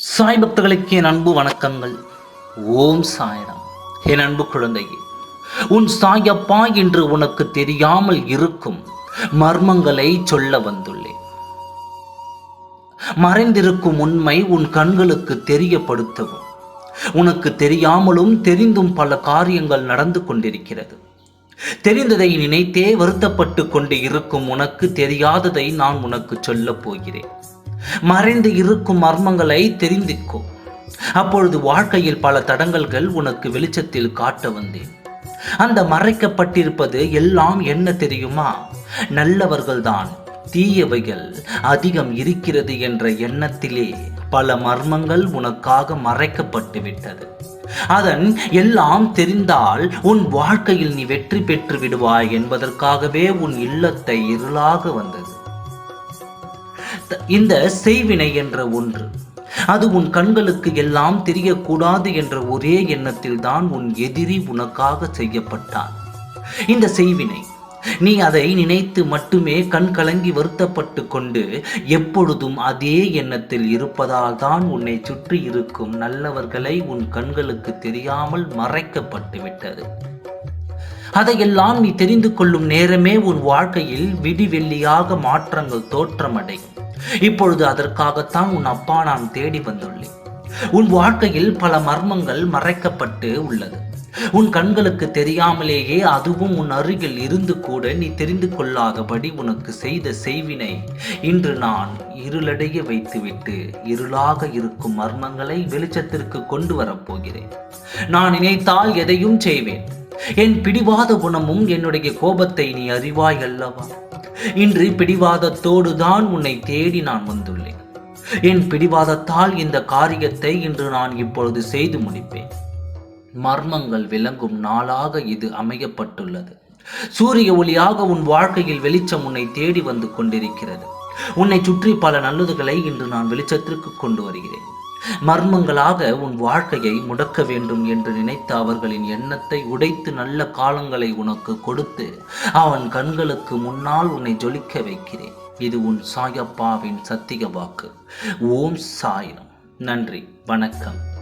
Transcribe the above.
சாய் பக்தர்களுக்கு என் அன்பு வணக்கங்கள். ஓம் சாய்ராம். என் அன்பு குழந்தையே உன் சாயப்பா என்று உனக்கு தெரியாமல் இருக்கும் மர்மங்களை சொல்ல வந்துள்ளேன் மறைந்திருக்கும் உண்மை உன் கண்களுக்கு தெரியப்படுத்தவும் உனக்கு தெரியாமலும் தெரிந்தும் பல காரியங்கள் நடந்து கொண்டிருக்கிறது. தெரிந்ததை நினைத்தே வருத்தப்பட்டு கொண்டு இருக்கும் உனக்கு தெரியாததை நான் உனக்கு சொல்லப் போகிறேன். மறைந்து இருக்கும் மர்மங்களை தெரிந்திக்கோ. அப்பொழுது வாழ்க்கையில் பல தடங்கல்கள் உனக்கு வெளிச்சத்தில் காட்ட வந்தேன். அந்த மறைக்கப்பட்டிருப்பது எல்லாம் என்ன தெரியுமா? நல்லவர்கள்தான் தீயவைகள் அதிகம் இருக்கிறது என்ற எண்ணத்திலே பல மர்மங்கள் உனக்காக மறைக்கப்பட்டு விட்டது. அதன் எல்லாம் தெரிந்தால் உன் வாழ்க்கையில் நீ வெற்றி பெற்று விடுவாய் என்பதற்காகவே உன் இல்லத்தை இருளாக வந்தது. இந்த செய்வினை என்ற ஒன்று. அது உன் கண்களுக்கு எல்லாம் தெரியக்கூடாது என்ற ஒரே எண்ணத்தில் தான் உன் எதிரி உனக்காக செய்யப்பட்டான். இந்த செய்வினை நீ அதை நினைத்து மட்டுமே கண் கலங்கி வருத்தப்பட்டு கொண்டு எப்பொழுதும் அதே எண்ணத்தில் இருப்பதால் தான் உன்னை சுற்றி இருக்கும் நல்லவர்களை உன் கண்களுக்கு தெரியாமல் மறைக்கப்பட்டு விட்டது. அதையெல்லாம் நீ தெரிந்து கொள்ளும் நேரமே உன் வாழ்க்கையில் விடிவெள்ளியாக மாற்றங்கள் தோற்றமடையும். இப்பொழுது அதற்காகத்தான் உன் அப்பா நான் தேடி வந்துள்ளேன். உன் வாழ்க்கையில் பல மர்மங்கள் மறைக்கப்பட்டு உள்ளது. உன் கண்களுக்கு தெரியாமலேயே அதுவும் உன் அருகில் இருந்து கூட நீ தெரிந்து கொள்ளாதபடி உனக்கு செய்த செய்வினை இன்று நான் இருளடைய வைத்துவிட்டு இருளாக இருக்கும் மர்மங்களை வெளிச்சத்திற்கு கொண்டு வரப்போகிறேன் நான் நினைத்தால் எதையும் செய்வேன். என் பிடிவாத குணமும் என்னுடைய கோபத்தை நீ அறிவாய் அல்லவா? இன்று பிடிவாதத்தோடு தான் உன்னை தேடி நான் வந்துள்ளேன். என் பிடிவாதத்தால் இந்த காரியத்தை இன்று நான் இப்பொழுது செய்து முடிப்பேன். மர்மங்கள் விளங்கும் நாளாக இது அமையப்பட்டுள்ளது. சூரிய ஒளியாக உன் வாழ்க்கையில் வெளிச்சம் உன்னை தேடி வந்து கொண்டிருக்கிறது. உன்னை சுற்றி பல நல்லதுகளை இன்று நான் வெளிச்சத்திற்கு கொண்டு வருகிறேன். மர்மங்களாக உன் வாழ்க்கையை முடக்க வேண்டும் என்று நினைத்த அவர்களின் எண்ணத்தை உடைத்து நல்ல காலங்களை உனக்கு கொடுத்து அவன் கண்களுக்கு முன்னால் உன்னை ஜொலிக்க வைக்கிறேன். இது உன் சாயப்பாவின் சத்திய வாக்கு. ஓம் சாயினம் நன்றி. வணக்கம்.